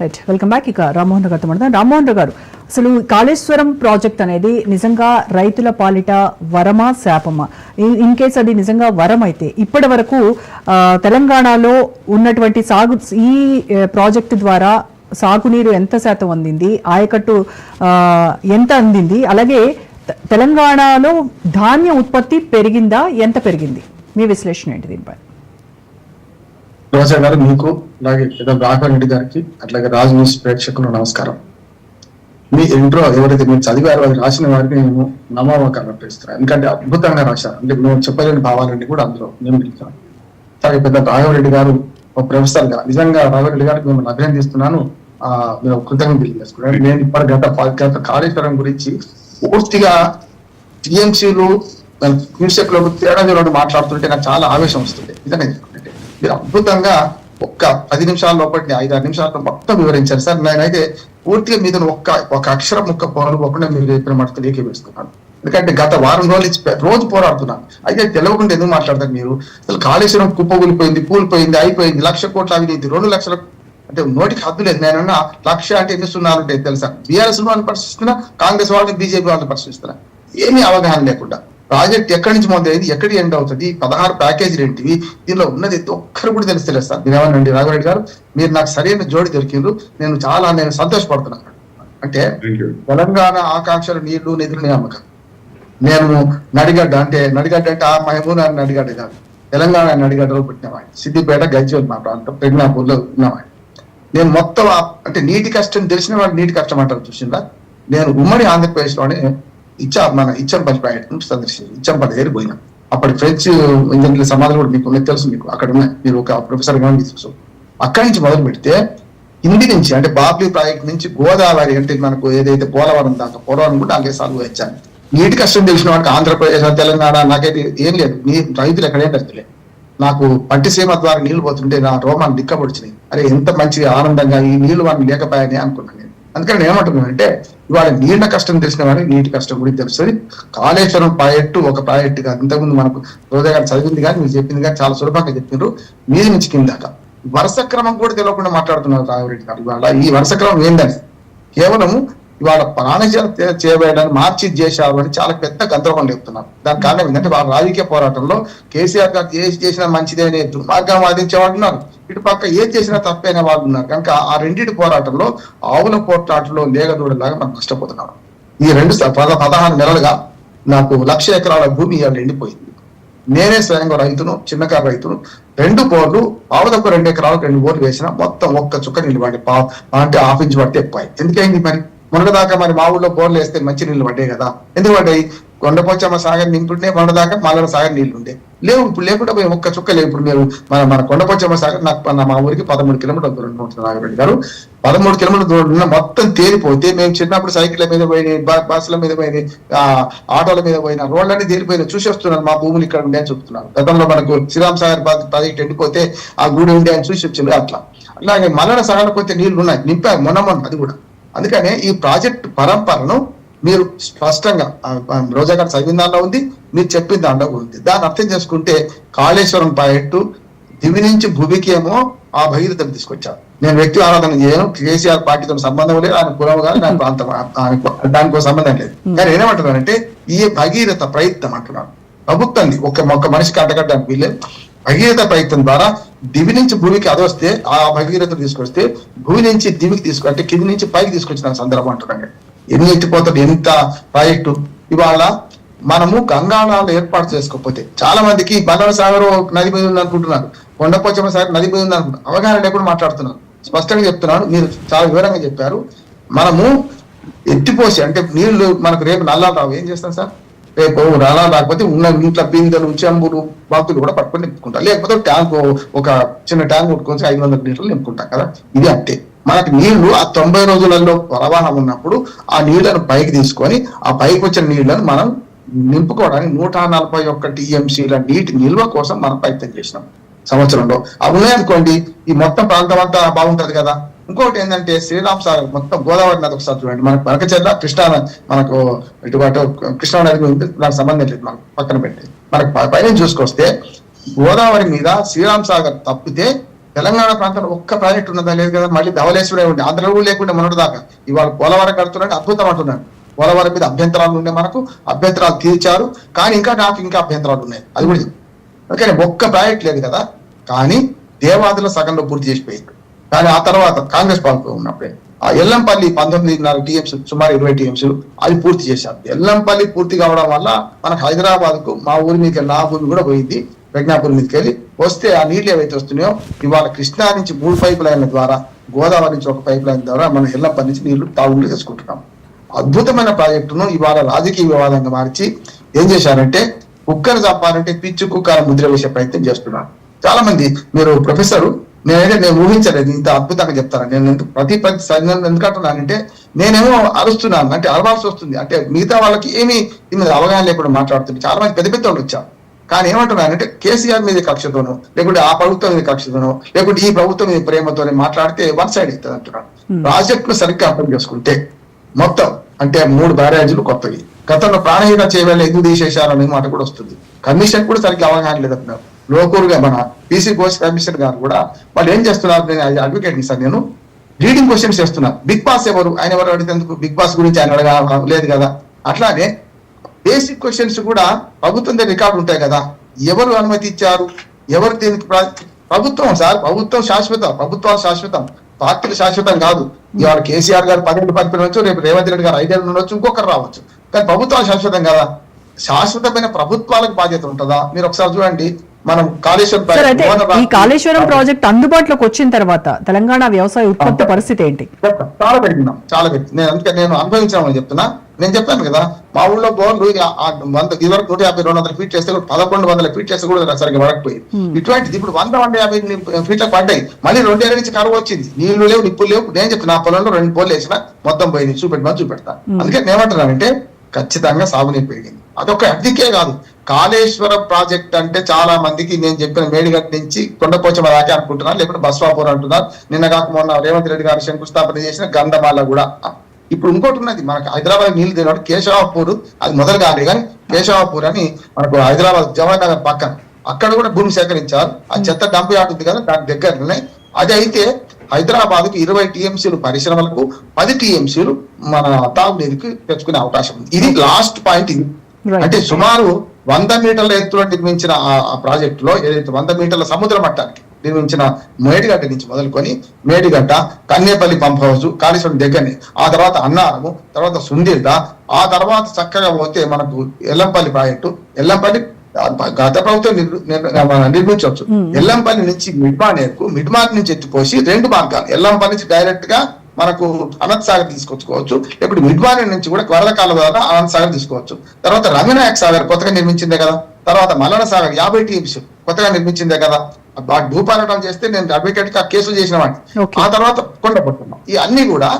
Right welcome back ఇక రామ్మోహన్ రావు గారితో మాట్లాడదాం. రామ్మోహన్ రావు గారు అసలు కాళేశ్వరం ప్రాజెక్ట్ అనేది నిజంగా రైతుల పాలిట వరమా శాపమా? ఇన్ కేస్ అది నిజంగా వరం అయితే ఇప్పటి వరకు తెలంగాణలో ఉన్నటువంటి సాగు ఈ ప్రాజెక్టు ద్వారా సాగునీరు ఎంత శాతం అందింది ఆయకట్టు ఎంత అందింది అలాగే తె- తెలంగాణలో ధాన్య ఉత్పత్తి పెరిగిందా ఎంత పెరిగింది? మీ విశ్లేషణ ఏంటి దీనిపై? రోజా గారు మీకు అలాగే పెద్ద రాఘవ రెడ్డి గారికి అట్లాగే రాజు న్యూస్ ప్రేక్షకులు నమస్కారం. మీ ఇంట్రో ఎవరైతే మీరు చదివారో అది రాసిన వారికి నేను నమ్మకం అర్పిస్తున్నాను ఎందుకంటే అద్భుతంగా రాశారు. అంటే మేము చెప్పలేని భావాలన్నీ కూడా అందులో నేను పిలుస్తాను అలాగే పెద్ద రాఘవరెడ్డి గారు ఒక ప్రొఫెసర్గా నిజంగా రాఘవరెడ్డి గారికి మిమ్మల్ని అభినందిస్తున్నాను ఆ మీరు కృతజ్ఞత తెలియజేసుకున్నాను నేను ఇప్పటి గత గత కాళేశ్వరం గురించి పూర్తిగా టీఎంసీలు లో తేడా చూడండి మాట్లాడుతుంటే నాకు చాలా ఆవేశం వస్తుంది. నిజంగా మీరు అద్భుతంగా ఒక్క పది నిమిషాల లోపటి ఐదు ఆరు నిమిషాల్లో మొత్తం వివరించారు. సార్ నేనైతే పూర్తిగా మీద ఒక్క ఒక అక్షరం ఒక్క పనులు ఒకటే మీరు చెప్పిన మాట ఏకీపిస్తున్నాను ఎందుకంటే గత వారం రోజులు రోజు పోరాడుతున్నాను. అయితే తెలియకుండా ఎందుకు మాట్లాడతారు మీరు? అసలు కాళేశ్వరం కుప్పగూలిపోయింది కూలిపోయింది అయిపోయింది లక్ష కోట్ల అవినీతి రెండు లక్షల అంటే నోటికి హద్దు లేదు. నేను లక్ష అంటే ఎన్ని సున్నాలు ఉంటాయి తెలుసా? బీఆర్ఎస్ వాళ్ళని పరిశీలిస్తున్నా కాంగ్రెస్ వాళ్ళని బీజేపీ వాళ్ళని పరిశీలిస్తున్నా. ఏమీ అవగాహన లేకుండా. ప్రాజెక్ట్ ఎక్కడి నుంచి మొదలైంది? ఎక్కడి ఎండ్ అవుతుంది? పదహారు ప్యాకేజీలు ఏంటివి? దీనిలో ఉన్నది ఒక్కరు కూడా తెలుస్తలేదు సార్. మీరు ఏమనండి రాఘవరెడ్డి గారు మీరు నాకు సరైన జోడి దొరికిండ్రు. నేను చాలా నేను సంతోషపడుతున్నాను. అంటే తెలంగాణ ఆకాంక్షలు నీళ్ళు నిధులు నియామకం నేను నడిగడ్డ అంటే నడిగడ్డ అంటే ఆ మహబూబ్ నడిగడ్డ కాదు. తెలంగాణ నడిగడ్డలో పుట్టినవాడిని సిద్దిపేట గజ్వేల్ మా ప్రాంతం ప్రజ్ఞాపూర్లో ఉన్నవాడిని నేను మొత్తం అంటే నీటి కష్టం తెలిసిన వాడు నీటి కష్టం అంటారు చూసిందా నేను ఉమ్మడి ఆంధ్రప్రదేశ్లోనే ఇచ్చా మన ఇచ్చంపల్లి ప్రాజెక్ట్ సందర్శించి. ఇచ్చంపల్లి దగ్గర పోయినా. అప్పటి ఫ్రెంచ్ ఇంజనీర్ల సమాధానం కూడా మీకు ఉన్నది తెలుసు మీకు. అక్కడ ఉన్నాయి. మీరు ఒక ప్రొఫెసర్గా తెలుసు అక్కడి నుంచి మొదలు పెడితే హిందీ నుంచి అంటే బాబ్లీ ప్రాజెక్ట్ నుంచి గోదావరి అంటే మనకు ఏదైతే పోలవరం దాకా పోలవరం కూడా అలాగే సాల్వ్ వచ్చాను నీటి కష్టం తెలిసిన వాడికి ఆంధ్రప్రదేశ్ తెలంగాణ నాకైతే ఏం లేదు. నీ రైతులు ఎక్కడేం లేదు నాకు పట్టిసీమ ద్వారా నీళ్ళు పోతుంటే నా రోమాలు దిక్కబడిచినాయి అరే ఎంత మంచి ఆనందంగా ఈ నీళ్ళు వాడిని లేకపోయాయని అనుకున్నాను నేను. అందుకని నేను ఏమంటున్నాను అంటే ఇవాళ నీళ్ళ కష్టం తెలిసిన వాడికి నీటి కష్టం కూడా తెలుస్తుంది. కాళేశ్వరం ప్రాజెక్టు ఒక ప్రాజెక్టు కాదు ఇంతకుముందు మనకు రోజా గారు చదివింది కానీ మీరు చెప్పింది కానీ చాలా సులభంగా చెప్పినారు. మీది నుంచి కిందాక. వరుస క్రమం కూడా తెలియకుండా మాట్లాడుతున్నారు రాఘవరెడ్డి గారు. ఇవాళ ఈ వరుస క్రమం ఏందని. కేవలం ఇవాళ ప్రాణశాల చేయబడడానికి మార్చి చేశారు అని చాలా పెద్ద గందరగోళం చెప్తున్నారు. దానికి కారణం ఏంటంటే వాళ్ళ రాజకీయ పోరాటంలో కేసీఆర్ గారు చేసి చేసిన మంచిదే అనే దుర్మార్గం వాదించేవాడున్నారు ఇటు పక్క ఏం చేసినా తప్పైన వాళ్ళు ఉన్నారు. కనుక ఆ రెండింటి పోరాటంలో ఆవుల పోరాటంలో లేగదూడలాగా మనం నష్టపోతున్నాం. ఈ రెండు పద పదహారు నెలలుగా నాకు లక్ష ఎకరాల భూమి ఇవాళ ఎండిపోయింది. నేనే స్వయంగా రైతును చిన్నకారు రైతును రెండు బోర్లు ఆవులకు రెండు ఎకరాలకు రెండు బోర్లు వేసిన మొత్తం ఒక్క చుక్క నీళ్ళు పడి పా అంటే ఆఫ్ ఇంచ్ పడితే ఎక్కువ ఎందుకైంది మరి? మొన్నదాకా మరి మా ఊళ్ళో బోర్లు వేస్తే మంచి నీళ్ళు పడ్డాయి కదా. ఎందుకు పడ్డాయి? కొండపోచమ్మ సాగర్ నింపుంటే మొన్నదాకా మల్లన సాగర్ నీళ్ళు ఉండే లేవు ఇప్పుడు లేకుండా ఒక్క చుక్క లేవు. ఇప్పుడు మేము మన మన కొండపోచమ్మ సాగర్ నాకు మా ఊరికి పదమూడు కిలోమీటర్ల దూరం ఉంటుంది నాగరెడ్డి గారు. పదమూడు కిలోమీటర్ల దూరం ఉన్న మొత్తం తేలిపోతే మేము చిన్నప్పుడు సైకిళ్ళ మీద పోయి బస్సుల మీద పోయి ఆ ఆటోల మీద పోయిన రోడ్లన్నీ తేలిపోయిన చూసి వస్తున్నారు మా భూములు ఇక్కడ ఉండే అని చెప్తున్నారు. గతంలో మనకు శ్రీరామ్ సాగర్ ప్రాజెక్ట్ ఎండిపోతే ఆ గుడి ఉండే అని చూసి వచ్చింది అట్లా. అలాగే మల్లన సాగర్ పోతే నీళ్ళు ఉన్నాయి నింపారు మొన్న మొన్న అది కూడా. అందుకనే ఈ ప్రాజెక్ట్ పరంపరను మీరు స్పష్టంగా రోజా గారు చదివిన దాంట్లో ఉంది మీరు చెప్పిన దాంట్లో ఉంది. దాన్ని అర్థం చేసుకుంటే కాళేశ్వరం ప్రాజెక్టు దివి నుంచి భూమికి ఏమో ఆ భగీరథను తీసుకొచ్చారు. నేను వ్యక్తి ఆరాధన చేయను కేసీఆర్ పార్టీతో సంబంధం లేదు ఆయన కులం కానీ నా ప్రాంతం దానికో సంబంధం లేదు. కానీ నేనేమంటున్నానంటే ఈ భగీరథ ప్రయత్నం అంటున్నాను ప్రభుత్వం ఒక ఒక మనిషికి అంటగడ్డానికి వీళ్ళే భగీరథ ప్రయత్నం ద్వారా దివి నుంచి భూమికి అదొస్తే ఆ భగీరథ తీసుకొస్తే భూమి నుంచి దివికి తీసుకు అంటే కింది నుంచి పైకి తీసుకొచ్చిన సందర్భం అంటున్నాను ఎన్ని ఎత్తిపోతాడు ఎంత ప్రాజెక్టు ఇవాళ మనము గంగాళాలు ఏర్పాటు చేసుకోకపోతే చాలా మందికి బల్లవ సాగర్ నది మీద ఉంది అనుకుంటున్నారు. కొండపోచమ్మ సాగర్ నది మీద ఉంది అనుకుంటున్నారు. అవగాహన లేకుండా మాట్లాడుతున్నాను స్పష్టంగా చెప్తున్నాను. మీరు చాలా వివరంగా చెప్పారు. మనము ఎత్తిపోసి అంటే నీళ్ళు మనకు రేపు నల్లా రావు. ఏం చేస్తాం సార్? రేపు నల్లాలు రాకపోతే ఉన్న ఇంట్లో బిందెలు చెంబులు బాతులు కూడా పట్టుకొని నింపుకుంటాం లేకపోతే ట్యాంక్ ఒక చిన్న ట్యాంక్ కొట్టుకొని ఐదు వందల లీటర్లు నింపుకుంటాం కదా. ఇది అంతే. మనకి నీళ్ళు ఆ తొంభై రోజులలో ప్రవాహం ఉన్నప్పుడు ఆ నీళ్ళను పైకి తీసుకొని ఆ పైకి వచ్చిన నీళ్ళను మనం నింపుకోవడానికి నూట నలభై ఒక్క టీఎంసీల నీటి నిల్వ కోసం మనం ప్రయత్నం చేసినాం సంవత్సరంలో. అవి ఉన్నాయనుకోండి ఈ మొత్తం ప్రాంతం అంతా బాగుంటది కదా. ఇంకోటి ఏంటంటే శ్రీరామ్ సాగర్ మొత్తం గోదావరి నది ఒకసారి చూడండి. మనకు మనకచెర్ల కృష్ణా మనకు ఇటు కృష్ణా నది దానికి సంబంధం లేదు మనకు పక్కన పెట్టి మనకు పై- పైన చూసుకొస్తే గోదావరి మీద శ్రీరామ్ సాగర్ తప్పితే తెలంగాణ ప్రాంతంలో ఒక్క ప్రాజెక్ట్ ఉన్నదా? లేదు కదా. మళ్ళీ ధవలేశ్వరే ఉండే ఆంధ్రలో కూడా లేకుండా మొన్నటి దాకా ఇవాళ పోలవరం కడుతున్నాడు. అద్భుతం అంటున్నాడు. పోలవరం మీద అభ్యంతరాలు ఉండే మనకు. అభ్యంతరాలు తీర్చారు. కానీ ఇంకా నాకు ఇంకా అభ్యంతరాలు ఉన్నాయి. అది కూడా చెప్పు. ఒక్క ప్రాజెక్ట్ లేదు కదా. కానీ దేవాదుల సగంలో పూర్తి చేసిపోయింది. కానీ ఆ తర్వాత కాంగ్రెస్ పాలన ఉన్నప్పుడే ఆ ఎల్లంపల్లి పంతొమ్మిదిన్నర టీఎంసీ సుమారు ఇరవై టీఎంసీ అది పూర్తి చేశారు. ఎల్లంపల్లి పూర్తి కావడం వల్ల మనకు హైదరాబాద్కు మా ఊరి మీదకి నా భూమి కూడా పోయింది. ప్రజ్ఞాపూర్ మీదకి వెళ్ళి వస్తే ఆ నీళ్ళు ఏవైతే వస్తున్నాయో ఇవాళ కృష్ణా నుంచి మూడు పైప్ లైన్ల ద్వారా గోదావరి నుంచి ఒక పైప్ లైన్ ద్వారా మనం ఎల్లంపల్లి నుంచి నీళ్ళు తాగులు చేసుకుంటున్నాం. అద్భుతమైన ప్రాజెక్టును ఇవాళ రాజకీయ వివాదంగా మార్చి ఏం చేశారంటే కుక్కను చంపాలంటే పిచ్చు కుక్కను ముద్ర వేసే ప్రయత్నం చేస్తున్నాను చాలా మంది మీరు ప్రొఫెసర్ నేనైతే నేను ఊహించలేదు ఇంత అద్భుతంగా చెప్తాను. నేను ప్రతి ప్రతి స- ఎందుకంటున్నానంటే నేనేమో అరుస్తున్నాను అంటే అరవాల్సి వస్తుంది. అంటే మిగతా వాళ్ళకి ఏమీ దీని మీద అవగాహన లేకుండా మాట్లాడుతుంది చాలా మంది పెద్ద పెద్ద వాళ్ళు వచ్చారు. కానీ ఏమంటున్నానంటే కేసీఆర్ మీద కక్షతోనో లేకుంటే ఆ ప్రభుత్వం మీద కక్షతోనో లేకుంటే ఈ ప్రభుత్వం మీద ప్రేమతోనే మాట్లాడితే వన్ సైడ్ అవుతుంది అంటున్నాను ప్రాజెక్టును సరిగ్గా అర్థం చేసుకుంటే మొత్తం అంటే మూడు బ్యారేజీలు కొత్తవి. గతంలో ప్రాణహిత చేయవల్ల ఎందుకు తీసేశారు అనే మాట కూడా వస్తుంది. కమిషన్ కూడా సరిగ్గా అవగాహన లేదంటున్నారు లోకూరుగా మన పీసీ కోర్స్ కమిషన్ గారు కూడా వాళ్ళు ఏం చేస్తున్నారు నేను అడ్వకేట్ సార్ నేను. రీడింగ్ క్వశ్చన్స్ చేస్తున్నా. బిగ్ బాస్ ఎవరు? ఆయన ఎవరు అడిగేందుకు బిగ్ బాస్ గురించి ఆయన అడగా లేదు కదా. అట్లానే బేసిక్ క్వశ్చన్స్ కూడా ప్రభుత్వం దగ్గర రికార్డు ఉంటాయి కదా. ఎవరు అనుమతి ఇచ్చారు? ఎవరు దీనికి ప్రభుత్వం సార్ ప్రభుత్వం శాశ్వతం ప్రభుత్వాలు శాశ్వతం పార్టీలు శాశ్వతం కాదు. ఇవాళ కేసీఆర్ గారు పన్నెండు పరిపాలించవచ్చు రేపు రేవంత్ రెడ్డి గారు ఐదేళ్ళు ఉండొచ్చు ఇంకొకరు రావచ్చు. కానీ ప్రభుత్వాలు శాశ్వతం కదా. శాశ్వతమైన ప్రభుత్వాలకు బాధ్యత ఉంటుందా? మీరు ఒకసారి చూడండి. మనం కాళేశ్వరం ఈ కాళేశ్వరం ప్రాజెక్ట్ అందుబాటులోకి వచ్చిన తర్వాత తెలంగాణ వ్యవసాయ ఉత్పత్తి పరిస్థితి ఏంటి. చాలా పెట్టినాం చాలా పెట్టి నేను అందుకే నేను అనుభవించామని చెప్తున్నా. నేను చెప్పాను కదా మా ఊళ్ళో బోర్లు వంద ఇదివరకు నూట యాభై రెండు వందల ఫీట్ చేస్తే కూడా పదకొండు వందల ఫీట్ చేస్తే కూడా సరిగ్గా పడకపోయింది. ఇటువంటిది ఇప్పుడు వంద వంద యాభై ఫీట్లకు పడ్డాయి. మళ్ళీ రెండేళ్ళ నుంచి కరువు వచ్చింది. నీళ్ళు లేవు నిప్పులు లేవు. నేను చెప్తున్నా నా పొలంలో రెండు పోలు వేసిన మొత్తం పోయింది. చూపెట్టమని చూపెడతా. అందుకే నేను ఏమంటున్నానంటే ఖచ్చితంగా సాగునీరు పెరిగింది. అదొక అద్దెకే కాదు. కాళేశ్వరం ప్రాజెక్ట్ అంటే చాలా మందికి నేను చెప్పిన మేడిగడ్డ నుంచి కొండపోచమ దాకా అనుకుంటున్నారు లేకుంటే బస్వాపూర్ అంటున్నారు. నిన్న కాక మొన్న రేవంత్ రెడ్డి గారు శంకుస్థాపన చేసిన గంధమాల కూడా. ఇప్పుడు ఇంకోటి ఉన్నది. మనకు హైదరాబాద్ నీళ్ళు తినడం కేశవాపూర్ అది మొదలు కాదు కానీ కేశవాపూర్ అని మనకు హైదరాబాద్ జవహర్ నగర్ పక్కన. అక్కడ కూడా భూమి సేకరించారు. ఆ చెత్త డంప్ యార్డ్ ఉంది కదా దాని దగ్గరనే అది అయితే హైదరాబాద్కు ఇరవై టీఎంసీలు పరిశ్రమలకు పది టీఎంసీలు మన తాగునీరుకి తెచ్చుకునే అవకాశం ఉంది. ఇది లాస్ట్ పాయింట్ ఇది. అంటే సుమారు వంద మీటర్ల ఎత్తులో నిర్మించిన ఆ- ఆ ప్రాజెక్ట్లో ఏదైతే వంద మీటర్ల సముద్ర మట్టానికి నిర్మించిన మేడిగడ్డ నుంచి మొదలుకొని మేడిగడ్డ కన్నేపల్లి పంప్ హౌస్ కాళేశ్వరం దగ్గరని ఆ తర్వాత అన్నారము తర్వాత సుందీర్ద ఆ తర్వాత చక్కగా పోతే మనకు ఎల్లంపల్లి ప్రాజెక్టు ఎల్లంపల్లి గత ప్రభుత్వం నిర్మించవచ్చు. ఎల్లంపల్లి నుంచి మిడ్మానేర్కు మిడ్మార్ నుంచి ఎత్తిపోసి రెండు మార్గాలు ఎల్లంపల్లి నుంచి డైరెక్ట్గా మనకు అనంత్ సాగర్ తీసుకొచ్చుకోవచ్చు ఇప్పుడు మిడ్వాని నుంచి కూడా వరద కాలం ద్వారా అనంత్ సాగర్ తీసుకోవచ్చు. తర్వాత రంగనాయక్ సాగర్ కొత్తగా నిర్మించిందే కదా. తర్వాత మల్లన సాగర్ యాభై టీమ్స్ కొత్తగా నిర్మించిందే కదా. భూపాలటం చేస్తే నేను అడ్వకేట్గా కేసులు చేసిన వాడిని. ఆ తర్వాత కొండపట్టున్నాం ఈ అన్ని కూడా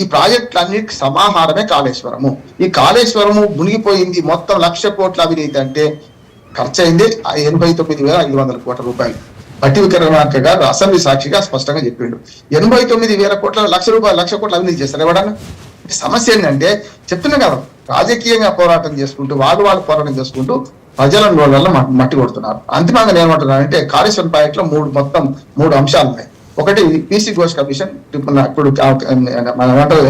ఈ ప్రాజెక్టులన్నిటికి సమాహారమే కాళేశ్వరము. ఈ కాళేశ్వరము మునిగిపోయింది మొత్తం లక్ష కోట్ల అవినీతి అంటే ఖర్చు అయింది ఎనభై తొమ్మిది వేల ఐదు వందల కోట్ల రూపాయలు. పట్టి విక్రమార్క గారు అసెంబ్లీ సాక్షిగా స్పష్టంగా చెప్పిండు. ఎనభై తొమ్మిది వేల కోట్ల లక్ష రూపాయలు లక్ష కోట్ల అవినీతి చేస్తారు ఎవడన్నా సమస్య ఏంటంటే చెప్తున్నా కదా రాజకీయంగా పోరాటం చేసుకుంటూ వాళ్ళు వాళ్ళు పోరాటం చేసుకుంటూ ప్రజల వల్ల మట్టి కొడుతున్నారు. అంతిమంగా నేను ఏమంటున్నానంటే కాళేశ్వరం ప్రాజెక్ట్లో మూడు మొత్తం మూడు అంశాలు ఉన్నాయి. ఒకటి పీసీ ఘోష్ కమిషన్ ఇప్పుడు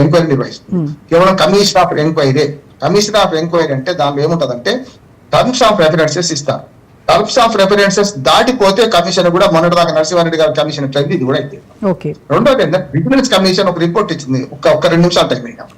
ఎంక్వైరీ నిర్వహిస్తుంది. కేవలం commission of enquiry. Commission of enquiry అంటే దానిలో ఏముంటదంటే టర్మ్స్ ఆఫ్ రెఫరెన్సెస్ ఇస్తారు. టర్మ్స్ ఆఫ్ రెఫరెన్సెస్ దాటిపోతే కమిషన్ కూడా మొన్నటిదాకా నరసింహారెడ్డి గారి కమిషన్ ఇట్లయింది ఇది కూడా అయితే. ఓకే. రెండోది ఏంటంటే విజిలెన్స్ కమిషన్ ఒక రిపోర్ట్ ఇచ్చింది. ఒక ఒక రెండు నిమిషాలు టైం అయ్యాం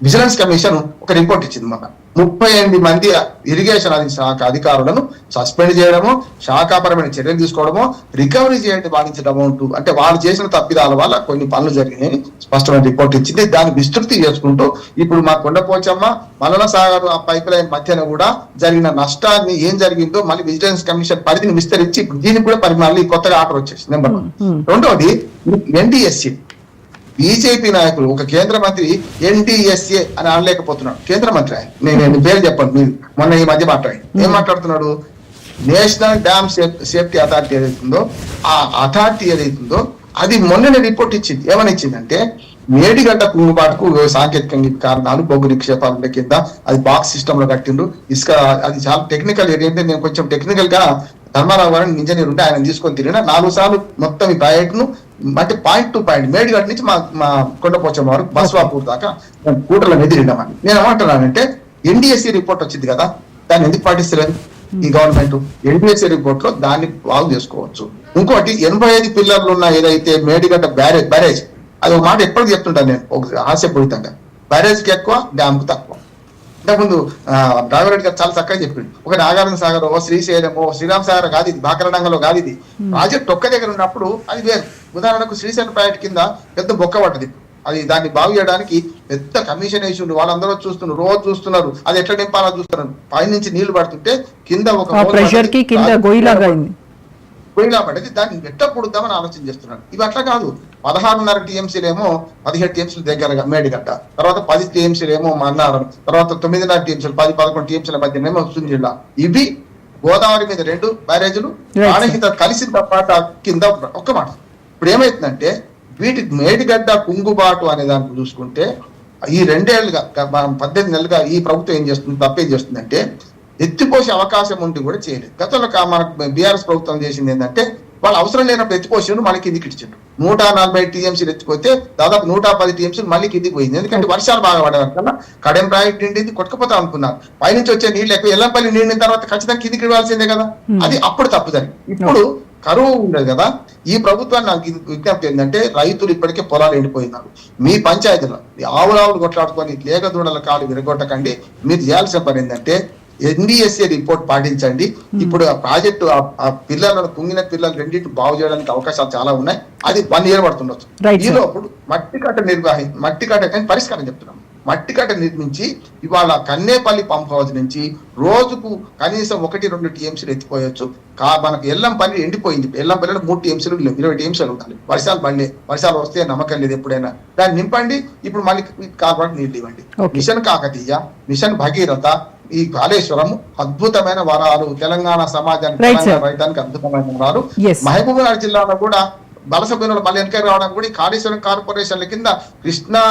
విజిలెన్స్ కమిషన్ ఒక రిపోర్ట్ ఇచ్చింది మొన్న. ముప్పై ఎనిమిది మంది ఇరిగేషన్ అధి శాఖ అధికారులను సస్పెండ్ చేయడము శాఖాపరమైన చర్యలు తీసుకోవడము రికవరీ చేయడం అమౌంట్ అంటే వాళ్ళు చేసిన తప్పిదాల వల్ల కొన్ని పనులు జరిగినాయని స్పష్టమైన రిపోర్ట్ ఇచ్చింది. దాన్ని విస్తృతి చేసుకుంటూ ఇప్పుడు మా కొండపోచమ్మ మలన సాగర్ ఆ పైప్ లైన్ మధ్యన కూడా జరిగిన నష్టాన్ని ఏం జరిగిందో మళ్ళీ విజిలెన్స్ కమిషన్ పరిధిని విస్తరించి ఇప్పుడు దీనికి కూడా పరి మళ్ళీ కొత్తగా ఆర్డర్ వచ్చేసింది. నెంబర్ వన్ రెండోది ఎన్డిఎస్సి బీజేపీ నాయకులు ఒక కేంద్ర మంత్రి ఎన్డిఎస్ఏ అని అనలేకపోతున్నాడు. కేంద్ర మంత్రి ఆయన. నేను పేరు చెప్పండి మీరు మొన్న ఈ మధ్య మాట్లాడి ఏం మాట్లాడుతున్నాడు? నేషనల్ డ్యామ్ సేఫ్టీ అథారిటీ ఏదైతుందో ఆ అథారిటీ ఏదైతుందో అది మొన్ననే రిపోర్ట్ ఇచ్చింది. ఏమని ఇచ్చిందంటే మేడిగడ్డ కుంగుబాటుకు సాంకేతికంగా కారణాలు బొగ్గు నిక్షేపాల కింద అది బాక్స్ సిస్టమ్లో కట్టిండ్రు. ఇసుక అది చాలా టెక్నికల్ ఏంటంటే నేను కొంచెం టెక్నికల్గా ధర్మారావు గారు ఇంజనీర్ ఉంటే ఆయన తీసుకొని తిరిగిన నాలుగు సార్లు మొత్తం ఈ ప్రాజెక్ట్ను అంటే పాయింట్ టు పాయింట్ మేడిగడ్డ నుంచి మా మా కొండపోచమ్మ వరకు బస్వాపూర్ దాకా కూటర్ల మీద తిరిగినామని నేను ఏమంటున్నానంటే ఎన్డిఎస్సి రిపోర్ట్ వచ్చింది కదా దాన్ని ఎందుకు పాటిస్తలేదు ఈ గవర్నమెంట్? ఎన్డిఎస్సి రిపోర్ట్లో దాన్ని బాగు చేసుకోవచ్చు. ఇంకోటి ఎనభై ఐదు పిల్లర్లు ఉన్న ఏదైతే మేడిగడ్డ బ్యారేజ్ బ్యారేజ్ అది ఒక మాట ఎప్పటికీ చెప్తుంటాను నేను ఒక హాస్యపూరితంగా బ్యారేజ్కి ఎక్కువ డ్యామ్కు తక్కువ. ఇంతకుముందు రాఘవరెడ్డి గారు చాలా చక్కగా చెప్పిండు. ఒక నాగార్జున సాగర్ ఓ శ్రీశైలమో శ్రీరామ్ సాగర్ కాదు ఇది బాకరడంగంలో కాదు ఇది. ప్రాజెక్ట్ ఒక్క దగ్గర ఉన్నప్పుడు అది వేరు. ఉదాహరణకు శ్రీశైలం ప్రాజెక్ట్ కింద పెద్ద బొక్క పట్టది అది దాన్ని బాగు చేయడానికి పెద్ద కమిషన్ వేసి ఉండి వాళ్ళందరూ చూస్తున్నారు రోజు చూస్తున్నారు. అది ఎట్లా నింపాలో చూస్తున్నారు. పైనుంచి నీళ్ళు పడుతుంటే కింద ఒక ప్రెషర్కి పడ్డది. కింద గొయ్యిలాగా అయింది. పోయిలా పడ్డది దాన్ని ఎట్లా పుడుద్దామని ఆలోచన చేస్తున్నాడు. ఇవి అట్లా కాదు. పదహారున్నర టీఎంసీలేమో పదిహేడు టీఎంసీలు దగ్గరగా మేడిగడ్డ. తర్వాత పది టీఎంసీలు ఏమో మన్నారం తర్వాత తొమ్మిదిన్నర టీఎంసీలు పది పదకొండు టీఎంసీల మధ్యనేమో వస్తుంది జిల్లా ఇవి గోదావరి మీద రెండు బ్యారేజీలు. ప్రాణహిత కలిసిన పాట కింద ఒక్క మాట. ఇప్పుడు ఏమైతుందంటే వీటి మేడిగడ్డ కుంగుబాటు అనే దానికి చూసుకుంటే ఈ రెండేళ్ళుగా పద్దెనిమిది నెలలుగా ఈ ప్రభుత్వం ఏం చేస్తుంది తప్పేం చేస్తుందంటే ఎత్తిపోసే అవకాశం ఉండి కూడా చేయలేదు. గతంలో మనకు బీఆర్ఎస్ ప్రభుత్వం చేసింది ఏంటంటే వాళ్ళు అవసరం లేనప్పుడు ఎత్తిపోసిండు మళ్ళీ కిందికి ఇచ్చిండు నూట నలభై టీఎంసీలు ఎత్తిపోతే దాదాపు నూట పది టీఎంసీలు మళ్ళీ కిందికి పోయింది. ఎందుకంటే వర్షాలు బాగా పడేవారు కన్నా కడెం ప్రాజెక్ట్ నిండింది కొట్టుకుపోతా అనుకున్నారు. పైనుంచి వచ్చే నీళ్ళు ఎక్కువ ఎల్లంపల్లి నిండిన తర్వాత ఖచ్చితంగా కిందికి ఇవ్వాల్సిందే కదా. అది అప్పుడు తప్పుదని ఇప్పుడు కరువు ఉండదు కదా. ఈ ప్రభుత్వాన్ని నాకు విజ్ఞప్తి ఏంటంటే రైతులు ఇప్పటికే పొలాలు ఎండిపోయినారు. మీ పంచాయతీలో ఆవులావులు కొట్లాడుకొని లేక దూడల కాలు విరగొట్టకండి. మీరు చేయాల్సిన పని ఏంటంటే ఎన్డిఎస్ఏ రిపోర్ట్ పాటించండి. ఇప్పుడు ఆ ప్రాజెక్టు ఆ- పిల్లలను కుంగిన పిల్లలు రెండింటి బాగు చేయడానికి అవకాశాలు చాలా ఉన్నాయి. అది వన్ ఇయర్ పడుతుండొచ్చు. ఈ. లోపు మట్టి కట్ట నిర్వహి మట్టి కట్ట కానీ పరిష్కారం చెప్తున్నాం. మట్టి కట్ట నిర్మించి ఇవాళ కన్నేపల్లి పంప్ హౌస్ నుంచి రోజుకు కనీసం ఒకటి రెండు టీఎంసీలు ఎత్తిపోయొచ్చు. కా మనకు ఎల్లంపల్లి ఎండిపోయింది. ఎల్లంపల్లిలో మూడు టీఎంసీలు లేవు ఇరవై టీఎంసీలు ఉండాలి. వర్షాలు పడలే వర్షాలు వస్తే నమ్మకం లేదు ఎప్పుడైనా. దాన్ని నింపండి ఇప్పుడు మళ్ళీ కార్పొరేట్ నీళ్ళు ఇవ్వండి. మిషన్ కాకతీయ మిషన్ భగీరథ ఈ కాళేశ్వరం అద్భుతమైన వరాలు. తెలంగాణ సమాజానికి. రైతానికి అద్భుతమైన వరాలు. మహబూబ్నగర్ జిల్లాలో కూడా బలస బిల్లులు మళ్ళీ వెనక రావడానికి కూడా కాళేశ్వరం కార్పొరేషన్ల కింద కృష్ణా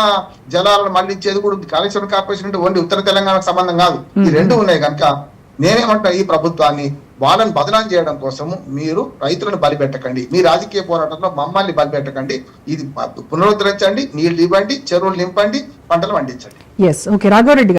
జలాలను మళ్ళించేది కూడా. కాళేశ్వరం కార్పొరేషన్ అంటే ఓన్లీ ఉత్తర తెలంగాణకు సంబంధం కాదు. ఈ రెండు ఉన్నాయి కనుక నేనేమంటా ఈ ప్రభుత్వాన్ని వాళ్ళని బదనాం చేయడం కోసము మీరు రైతులను బలిపెట్టకండి. మీ రాజకీయ పోరాటంలో మమ్మల్ని బలిపెట్టకండి. ఇది పునరుద్ధరించండి నీళ్ళు ఇవ్వండి చెరువులు నింపండి పంటలు పండించండి. Yes okay Raghava Reddy